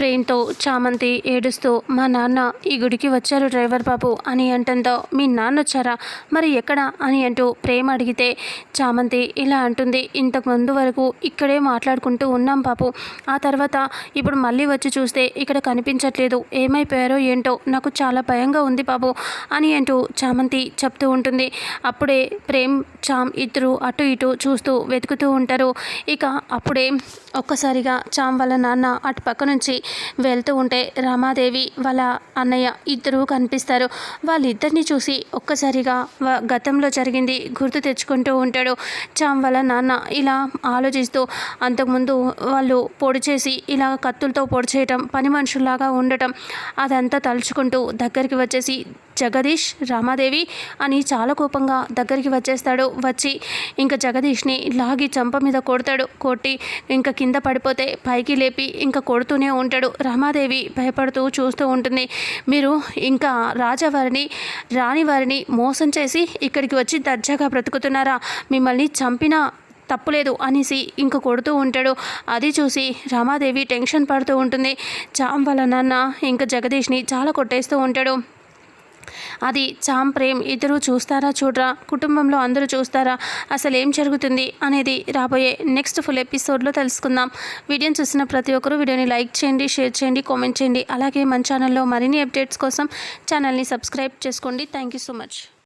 ప్రేమ్తో చామంతి ఏడుస్తూ మా నాన్న ఈ గుడికి వచ్చారు డ్రైవర్ బాబు అని అంటంతో మీ నాన్న వచ్చారా? మరి ఎక్కడ? అని అంటూ ప్రేమ అడిగితే చామంతి ఇలా అంటుంది ఇంతకు ముందు వరకు ఇక్కడే మాట్లాడుకుంటూ ఉన్నాం బాబు. ఆ తర్వాత ఇప్పుడు మళ్ళీ వచ్చి చూస్తే ఇక్కడ కనిపించట్లేదు. ఏమైపోయారో ఏంటో నాకు చాలా భయంగా ఉంది బాబు అని అంటూ చామంతి చెప్తూ ఉంటుంది. అప్పుడే ప్రేమ్ చామ్ ఇద్దరు అటు ఇటు చూస్తూ వెతుకుతూ ఉంటారు. ఇక అప్పుడే ఒక్కసారిగా చామ్ వాళ్ళ నాన్న అటు పక్క నుంచి వెళ్తూ ఉంటే రామాదేవి వాళ్ళ అన్నయ్య ఇద్దరూ కనిపిస్తారు. వాళ్ళిద్దరిని చూసి ఒక్కసారిగా గతంలో జరిగింది గుర్తు తెచ్చుకుంటూ ఉంటాడు. చామ్ వాళ్ళ నాన్న ఇలా ఆలోచిస్తూ అంతకుముందు వాళ్ళు పొడి చేసి ఇలా కత్తులతో పొడి చేయటం పని మనుషుల్లాగా ఉండటం అదంతా తలుచుకుంటూ దగ్గరికి వచ్చేసి జగదీష్ రామాదేవి అని చాలా కోపంగా దగ్గరికి వచ్చేస్తాడు. వచ్చి ఇంకా జగదీష్ని లాగి చంప మీద కొడతాడు. కొట్టి ఇంకా కింద పడిపోతే పైకి లేపి ఇంకా కొడుతూనే ఉంటాడు. రామాదేవి భయపడుతూ చూస్తూ ఉంటుంది. మీరు ఇంకా రాజావారిని రాణి వారిని మోసం చేసి ఇక్కడికి వచ్చి దర్జాగా బ్రతుకుతున్నారా? మిమ్మల్ని చంపినా తప్పులేదు అనేసి ఇంక కొడుతూ ఉంటాడు. అది చూసి రామాదేవి టెన్షన్ పడుతూ ఉంటుంది. చాం వాళ్ళ నాన్న ఇంకా జగదీష్ని చాలా కొట్టేస్తూ ఉంటాడు. అది చాం ప్రేమ్ ఇద్దరు చూస్తారా చూడరా? కుటుంబంలో అందరూ చూస్తారా? అసలు ఏం జరుగుతుంది అనేది రాబోయే నెక్స్ట్ ఫుల్ ఎపిసోడ్లో తెలుసుకుందాం. వీడియోని చూసిన ప్రతి ఒక్కరూ వీడియోని లైక్ చేయండి షేర్ చేయండి కామెంట్ చేయండి. అలాగే మన ఛానల్లో మరిన్ని అప్డేట్స్ కోసం ఛానల్ని సబ్స్క్రైబ్ చేసుకోండి. Thank you so much.